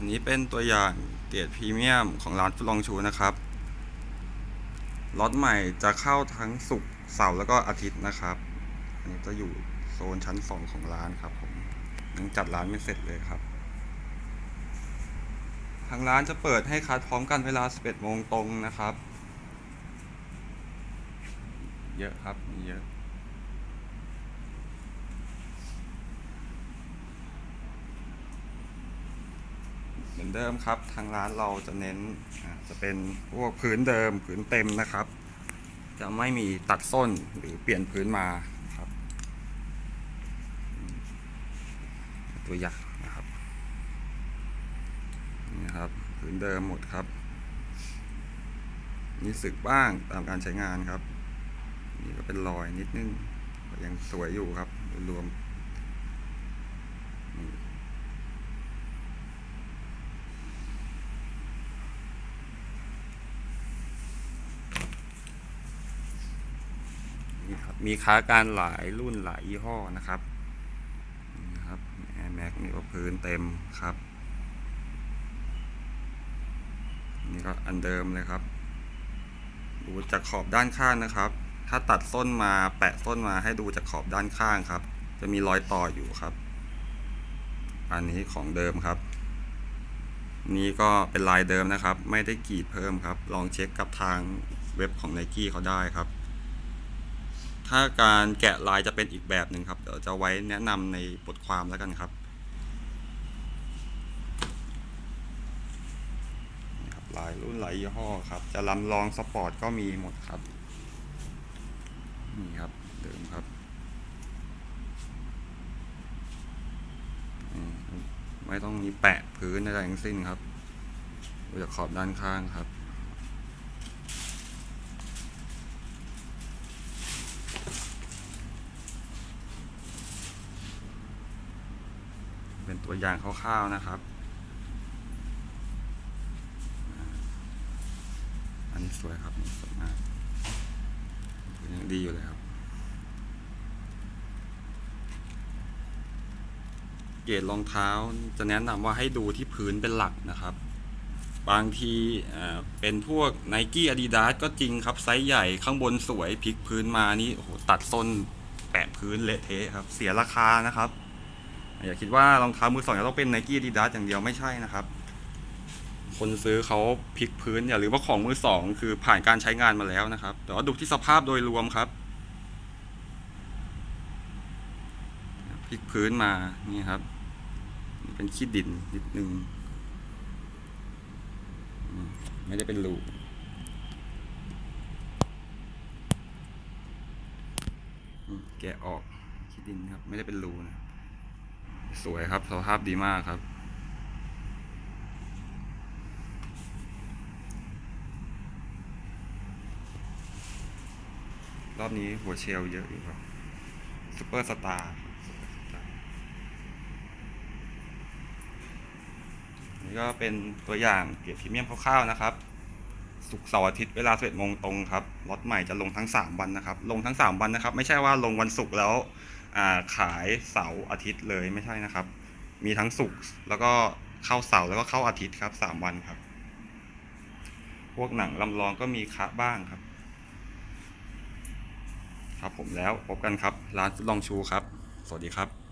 อันนี้เป็นตัวอย่างเกรดพรีเมียมของร้านฟุตลองชูนะครับล็อตใหม่จะเข้าทั้งศุกร์เสาร์แล้วก็อาทิตย์นะครับ อันนี้จะอยู่โซนชั้นสองของร้านครับผมยังจัดร้านไม่เสร็จเลยครับ ทางร้านจะเปิดให้คัดพร้อมกันเวลา 11โมงตรงนะครับ เยอะครับมีเยอะ เหมือนเดิมครับ ทางร้านเราจะเน้นจะเป็นพวกพื้นเดิมพื้นเต็มนะครับ จะไม่มีตัดส้นหรือเปลี่ยนพื้นมาครับ ตัวอย่างนะครับนี่ครับพื้นเดิมหมดครับมีสึกบ้างตามการใช้งานครับ นี่ก็เป็นรอยนิดนึงยังสวยอยู่ครับรวม นี่ครับมีค้าการหลายรุ่นหลายยี่ห้อนะครับนี่ครับ Air Max นี่ก็พื้นเต็มครับ นี่ก็อันเดิมเลยครับ ดูจากขอบด้านข้างนะครับ ถ้าตัดส้นมาแปะส้นมาให้ดูจากขอบด้านข้างครับ จะมีรอยต่ออยู่ครับ อันนี้ของเดิมครับ นี่ก็เป็นลายเดิมนะครับ ไม่ได้กรีดเพิ่มครับ ลองเช็คกับทางเว็บของ n นกี้เขาได้ครับ ถ้าการแกะลายจะเป็นอีกแบบหนึ่งครับ เดี๋ยวจะไว้แนะนำในบทความแล้วกันครับนี่ครับลายรุ่นหลายยี่ห้อครับ จะลำลองสปอร์ตก็มีหมดครับ นี่ครับเดิมครับไม่ต้องมีแปะพื้นอะไรทั้งสิ้นครับดูจากขอบด้านข้างครับ ตัวอย่างคร่าวๆนะครับ อันนี้สวยครับสวยมากยังดีอยู่เลยครับ เกรดรองเท้าจะแนะนำว่าให้ดูที่พื้นเป็นหลักนะครับ บางทีเอ่อเป็นพวก n i กี้ Adidas ก็จริงครับ ไซส์ใหญ่ข้างบนสวยพลิกพื้นมานี่โอ้โหตัดส้นแปะพื้นเละเทะครับ เสียราคานะครับ อย่าคิดว่ารองเท้ามือสองจะต้องเป็น n i กี้ Adidas อย่างเดียวไม่ใช่นะครับ คนซื้อเขาพลิกพื้นอย่าลืมว่าของมือสองคือผ่านการใช้งานมาแล้วนะครับ แต่ว่าดูที่สภาพโดยรวมครับพลิกพื้นมานี่ครับ เป็นขี้ดินนิดนึงไม่ได้เป็นรูแกะออกขี้ดินครับ ไม่ได้เป็นรูนะ สวยครับสภาพดีมากครับ รอบนี้หัวเชลเยอะอยู่ครับซูเปอร์สตาร์นี่ก็เป็นตัวอย่างเกียรติพรีเมียมคร่าวๆนะครับศุกเสาร์อาทิตย์เวลา11โมงตรงครับล็อตใหม่จะลงทั้ง 3 วันนะครับ ลงทั้ง 3 วันนะครับ ไม่ใช่ว่าลงวันศุกร์แล้ว ขายเสาร์อาทิตย์เลยไม่ใช่นะครับ มีทั้งศุกร์แล้วก็เข้าเสาร์แล้วก็เข้าอาทิตย์ครับสามวันครับ พวกหนังลำลองก็มีคะบ้างครับ ครับผมแล้วพบกันครับ ร้านฟุตลองชูครับ สวัสดีครับ